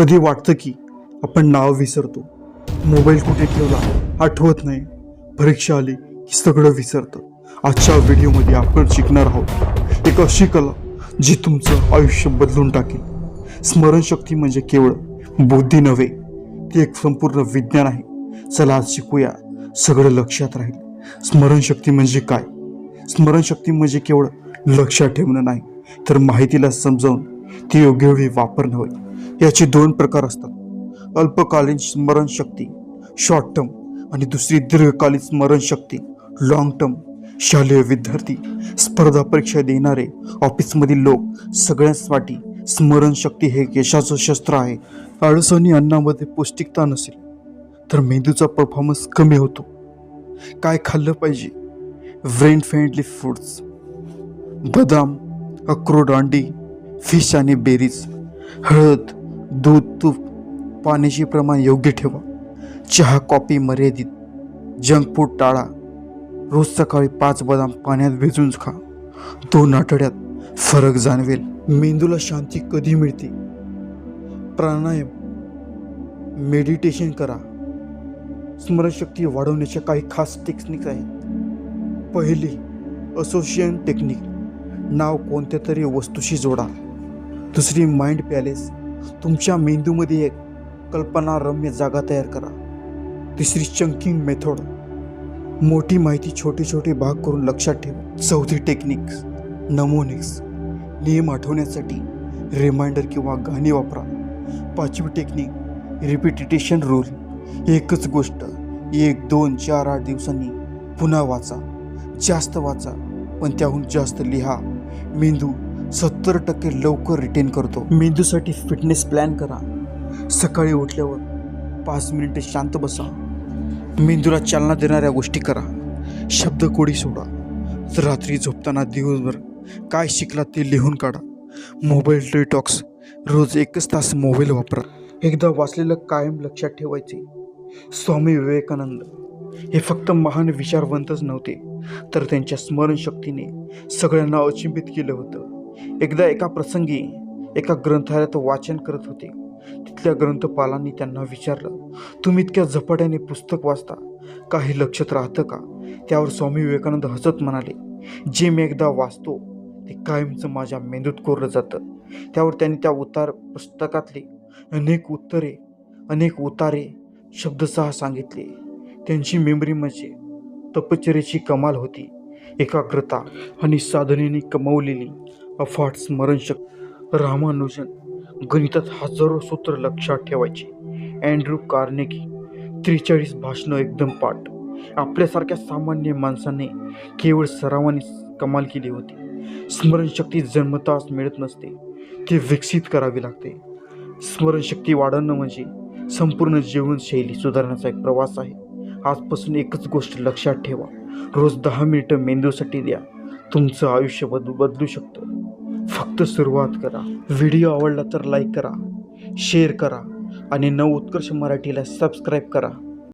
कधी वाटतं की आपण नाव विसरतो? मोबाईल कुठे ठेवला? आठवत नाही. परीक्षा आली की सगळं विसरतं. आजच्या व्हिडिओमध्ये आपण शिकणार आहोत एक अशी कला जी तुमचं आयुष्य बदलून टाकेल. स्मरणशक्ती म्हणजे केवळ बुद्धी नव्हे ती एक संपूर्ण विज्ञान आहे. चला आज शिकूया. सगळं लक्षात राहील. स्मरणशक्ती म्हणजे काय? स्मरणशक्ती म्हणजे केवळ लक्षात ठेवणं नाही तर माहितीला समजावून ती योग्य वेळी वापरणं होय. याचे दोन प्रकार असतात. अल्पकालीन स्मरणशक्ती शॉर्ट टर्म आणि दुसरी दीर्घकालीन स्मरणशक्ती लॉंग टर्म शालेय विद्यार्थी स्पर्धा परीक्षा देणारे ऑफिसमधील लोक सगळ्यांसाठी स्मरणशक्ती हे यशाचं शस्त्र आहे. अडचणी अन्नामध्ये पौष्टिकता नसेल तर मेंदूचा परफॉर्मन्स कमी होतो. काय खाल्लं पाहिजे? ब्रेन फ्रेंडली फूड्स बदाम अक्रोड अंडी फिश आणि बेरीज हळद दूध तूप पाण्याचे प्रमाण योग्य ठेवा. चहा कॉफी मर्यादित जंक फूड टाळा. रोज सकाळी पाच बदाम पाण्यात भिजून खा. दोन आठवड्यात फरक जाणवेल. मेंदूला शांती कधी मिळते? प्राणायाम मेडिटेशन करा. स्मरणशक्ती वाढवण्याच्या काही खास टेक्निक्स आहेत. पहिली असोसिएशन टेक्निक नाव कोणत्या तरी वस्तूशी जोडा. दुसरी माइंड पॅलेस तुमच्या मेंदूमध्ये एक कल्पनारम्य जागा तयार करा. तिसरी चंकिंग मेथड. मोठी माहिती छोटे छोटे भाग करून लक्षात ठेवा. चौथी टेक्निक्स. नमोनिक्स नियम आठवण्यासाठी रिमाइंडर किंवा गाणी वापरा. पाचवी टेक्निक. रिपिटेशन रूल एकच गोष्ट. एक दोन चार आठ दिवसांनी पुन्हा वाचा. जास्त वाचा. पण त्याहून जास्त लिहा. मेंदू सत्तर टक्के लवकर रिटेन करतो. मेंदूसाठी फिटनेस प्लॅन करा. सकाळी उठल्यावर पाच मिनिटे शांत बसा. मेंदूला चालना देणाऱ्या गोष्टी करा. शब्द कोडी सोडा. रात्री झोपताना दिवसभर काय शिकला ते लिहून काढा. मोबाईल डिटॉक्स रोज एकच तास मोबाईल वापरा. एकदा वाचलेलं कायम लक्षात ठेवायचे. स्वामी विवेकानंद हे फक्त महान विचारवंतच नव्हते तर त्यांच्या स्मरणशक्तीने सगळ्यांना अचिंबित केलं होतं. एकदा एका प्रसंगी एका ग्रंथालयात वाचन करत होते. तिथल्या ग्रंथपालांनी त्यांना विचारलं तुम्ही इतक्या झपाट्याने पुस्तक वाचता? काही लक्षात राहतं का? त्यावर स्वामी विवेकानंद हसत म्हणाले जे मी एकदा वाचतो ते कायमचं माझ्या मेंदूत कोरलं जातं. त्यावर त्यांनी त्या उतार पुस्तकातले अनेक उत्तरे अनेक उतारे शब्दसह सांगितले. त्यांची मेमरी म्हणजे तपचरेची कमाल होती. एकाग्रता आणि साधनेने कमवलेली अफाट स्मरणशक्ती रामानुजन गणितात हजारो सूत्र लक्षात ठेवायचे. अँड्रू कार्नेगी त्रेचाळीस भाषणं एकदम पाठ. आपल्यासारख्या सामान्य माणसाने केवळ सरावाने कमाल केली होती. स्मरणशक्ती जन्मताच मिळत नसते ती विकसित करावी लागते. स्मरणशक्ती वाढवणं म्हणजे संपूर्ण जीवनशैली सुधारण्याचा एक प्रवास आहे. आजपासून एकच गोष्ट लक्षात ठेवा. रोज दहा मिनिटं मेंदूसाठी द्या. तुमचं आयुष्य बद बदलू शकतं. फक्त सुरुवात करा. व्हिडिओ आवडला तर लाईक करा शेअर करा आणि नव उत्कर्ष मराठीला सबस्क्राईब करा.